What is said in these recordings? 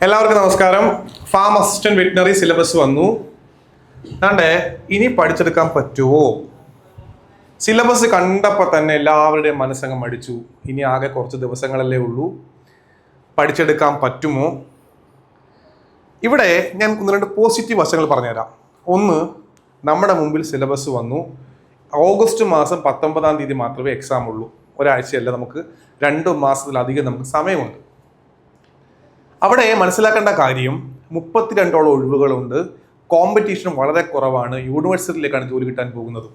എല്ലാവർക്കും നമസ്കാരം. Farm assistant veterinary syllabus വന്നു. അതാണ്ട് ഇനി പഠിച്ചെടുക്കാൻ പറ്റുമോ സിലബസ് കണ്ടപ്പോൾ തന്നെ എല്ലാവരുടെയും മനസ്സങ്ങ് മടിച്ചു. ഇനി ആകെ കുറച്ച് ദിവസങ്ങളല്ലേ ഉള്ളൂ. പഠിച്ചെടുക്കാൻ പറ്റുമോ? ഇവിടെ ഞാൻ ഒന്ന് രണ്ട് പോസിറ്റീവ് വശങ്ങൾ പറഞ്ഞുതരാം. ഒന്ന് നമ്മുടെ മുമ്പിൽ സിലബസ് വന്നു. ഓഗസ്റ്റ് മാസം പത്തൊമ്പതാം തീയതി മാത്രമേ എക്സാം ഉള്ളൂ. ഒരാഴ്ചയല്ല നമുക്ക്. രണ്ട് മാസത്തിലധികം നമുക്ക് സമയമുണ്ട്. അവിടെ മനസ്സിലാക്കേണ്ട കാര്യം മുപ്പത്തിരണ്ടോളം ഒഴിവുകളുണ്ട്. കോമ്പറ്റീഷൻ വളരെ കുറവാണ്. യൂണിവേഴ്സിറ്റിയിലേക്കാണ് ജോലി കിട്ടാൻ പോകുന്നത്.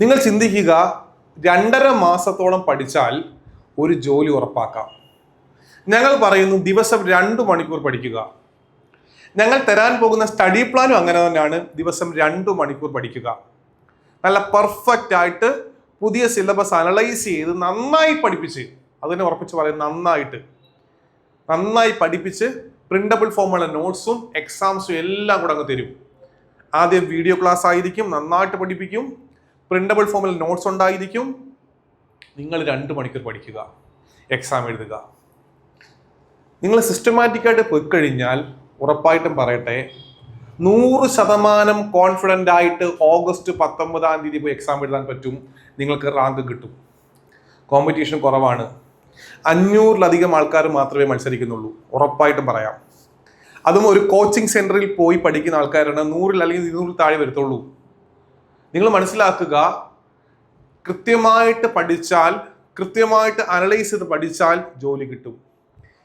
നിങ്ങൾ ചിന്തിക്കുക രണ്ടര മാസത്തോളം പഠിച്ചാൽ ഒരു ജോലി ഉറപ്പാക്കാം. ഞങ്ങൾ പറയുന്നു ദിവസം രണ്ട് മണിക്കൂർ പഠിക്കുക. ഞങ്ങൾ തരാൻ പോകുന്ന സ്റ്റഡി പ്ലാനും അങ്ങനെ തന്നെയാണ്. ദിവസം രണ്ട് മണിക്കൂർ പഠിക്കുക. നല്ല പെർഫെക്റ്റ് ആയിട്ട് പുതിയ സിലബസ് അനലൈസ് ചെയ്ത് നന്നായി പഠിപ്പിച്ച് അതിനെ ഉറപ്പിച്ച് പറയും നന്നായിട്ട്. നന്നായി പഠിപ്പിച്ച് പ്രിന്റബിൾ ഫോമുള്ള നോട്ട്സും എക്സാംസും എല്ലാം കൂടെ അങ്ങ് തരും. ആദ്യം വീഡിയോ ക്ലാസ് ആയിരിക്കും നന്നായിട്ട് പഠിപ്പിക്കും. പ്രിന്റബിൾ ഫോമിൽ നോട്ട്സ് ഉണ്ടായിരിക്കും. നിങ്ങൾ രണ്ട് മണിക്കൂർ പഠിക്കുക എക്സാം എഴുതുക. നിങ്ങൾ സിസ്റ്റമാറ്റിക്കായിട്ട് പോയി കഴിഞ്ഞാൽ ഉറപ്പായിട്ടും പറയട്ടെ നൂറ് ശതമാനം കോൺഫിഡന്റ് ആയിട്ട് ഓഗസ്റ്റ് പത്തൊമ്പതാം തീയതി പോയി എക്സാം എഴുതാൻ പറ്റും. നിങ്ങൾക്ക് റാങ്ക് കിട്ടും. കോമ്പറ്റീഷൻ കുറവാണ്. അഞ്ഞൂറിലധികം ആൾക്കാർ മാത്രമേ മത്സരിക്കുന്നുള്ളൂ. ഉറപ്പായിട്ടും പറയാം. അതും ഒരു കോച്ചിങ് സെന്ററിൽ പോയി പഠിക്കുന്ന ആൾക്കാരാണ് നൂറിൽ അല്ലെങ്കിൽ ഇരുന്നൂറിൽ താഴെ വരത്തുള്ളൂ. നിങ്ങൾ മനസ്സിലാക്കുക കൃത്യമായിട്ട് പഠിച്ചാൽ കൃത്യമായിട്ട് അനലൈസ് ചെയ്ത് പഠിച്ചാൽ ജോലി കിട്ടും.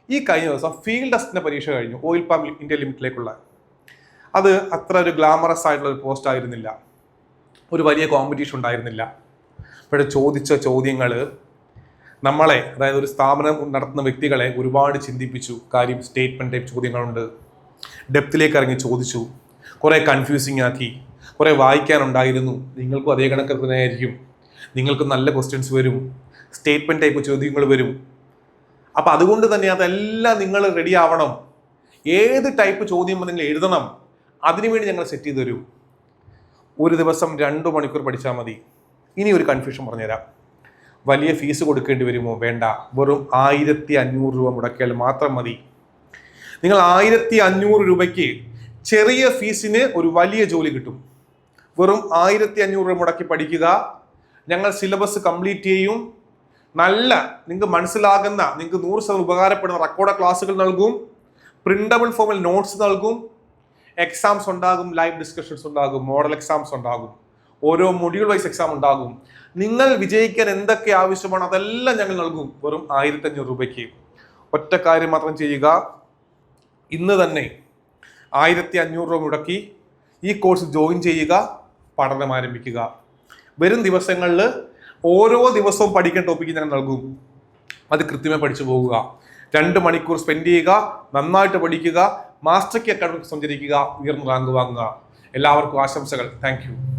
ഈ കഴിഞ്ഞ ദിവസം ഫീൽഡ് ടെസ്റ്റിന്റെ പരീക്ഷ കഴിഞ്ഞു ഓയിൽ പമ്പ് ഇന്ത്യ ലിമിറ്റിലേക്കുള്ള അത് അത്ര ഒരു ഗ്ലാമറസ് ആയിട്ടുള്ള ഒരു പോസ്റ്റ് ആയിരുന്നില്ല. ഒരു വലിയ കോമ്പറ്റീഷൻ ഉണ്ടായിരുന്നില്ല. പക്ഷേ ചോദിച്ച ചോദ്യങ്ങൾ നമ്മളെ അതായത് ഒരു സ്ഥാപനം നടത്തുന്ന വ്യക്തികളെ ഒരുപാട് ചിന്തിപ്പിച്ചു. കാര്യം സ്റ്റേറ്റ്മെന്റ് ടൈപ്പ് ചോദ്യങ്ങളുണ്ട്. ഡെപ്തിലേക്ക് ഇറങ്ങി ചോദിച്ചു. കുറേ കൺഫ്യൂസിങ് ആക്കി. കുറേ വായിക്കാനുണ്ടായിരുന്നു. നിങ്ങൾക്കും അതേ കണക്ക് തന്നെയായിരിക്കും. നിങ്ങൾക്ക് നല്ല ക്വസ്റ്റ്യൻസ് വരും. സ്റ്റേറ്റ്മെന്റ് ടൈപ്പ് ചോദ്യങ്ങൾ വരും. അപ്പോൾ അതുകൊണ്ട് തന്നെ അതെല്ലാം നിങ്ങൾ റെഡി ആവണം. ഏത് ടൈപ്പ് ചോദ്യം നിങ്ങൾ എഴുതണം അതിനുവേണ്ടി ഞങ്ങൾ സെറ്റ് ചെയ്ത് തരും. ഒരു ദിവസം രണ്ട് മണിക്കൂർ പഠിച്ചാൽ മതി. ഇനി ഒരു കൺഫ്യൂഷൻ പറഞ്ഞുതരാം. വലിയ ഫീസ് കൊടുക്കേണ്ടി വരുമോ? വേണ്ട. വെറും ആയിരത്തി അഞ്ഞൂറ് രൂപ മുടക്കിയാൽ മാത്രം മതി. നിങ്ങൾ ആയിരത്തി അഞ്ഞൂറ് രൂപയ്ക്ക് ചെറിയ ഫീസിന് ഒരു വലിയ ജോലി കിട്ടും. വെറും ആയിരത്തി അഞ്ഞൂറ് രൂപ മുടക്കി പഠിക്കുക. ഞങ്ങൾ സിലബസ് കംപ്ലീറ്റ് ചെയ്യും. നല്ല നിങ്ങൾക്ക് മനസ്സിലാകുന്ന നിങ്ങൾക്ക് നൂറ് ശതമാനം ഉപകാരപ്പെടുന്ന റെക്കോർഡ് ക്ലാസ്സുകൾ നൽകും. പ്രിന്റബിൾ ഫോമിൽ നോട്ട്സ് നൽകും. എക്സാംസ് ഉണ്ടാകും ലൈവ് ഡിസ്കഷൻസ് ഉണ്ടാകും മോഡൽ എക്സാംസ് ഉണ്ടാകും. ഓരോ മൊഡ്യൂൾ വൈസ് എക്സാം ഉണ്ടാകും. നിങ്ങൾ വിജയിക്കാൻ എന്തൊക്കെ ആവശ്യമാണ് അതെല്ലാം ഞങ്ങൾ നൽകും. വെറും ആയിരത്തി അഞ്ഞൂറ് രൂപയ്ക്ക്. ഒറ്റ കാര്യം മാത്രം ചെയ്യുക. ഇന്ന് തന്നെ ആയിരത്തി അഞ്ഞൂറ് രൂപ മുടക്കി ഈ കോഴ്സ് ജോയിൻ ചെയ്യുക പഠനം ആരംഭിക്കുക. വരും ദിവസങ്ങളിൽ ഓരോ ദിവസവും പഠിക്കേണ്ട ടോപ്പിക്ക് ഞങ്ങൾ നൽകും. അത് കൃത്യമായി പഠിച്ചു പോകുക രണ്ട് മണിക്കൂർ സ്പെൻഡ് ചെയ്യുക നന്നായിട്ട് പഠിക്കുക മാസ്റ്റർ കി അക്കാഡമിക് സഞ്ചരിക്കുക ഉയർന്ന റാങ്ക് വാങ്ങുക. എല്ലാവർക്കും ആശംസകൾ. താങ്ക്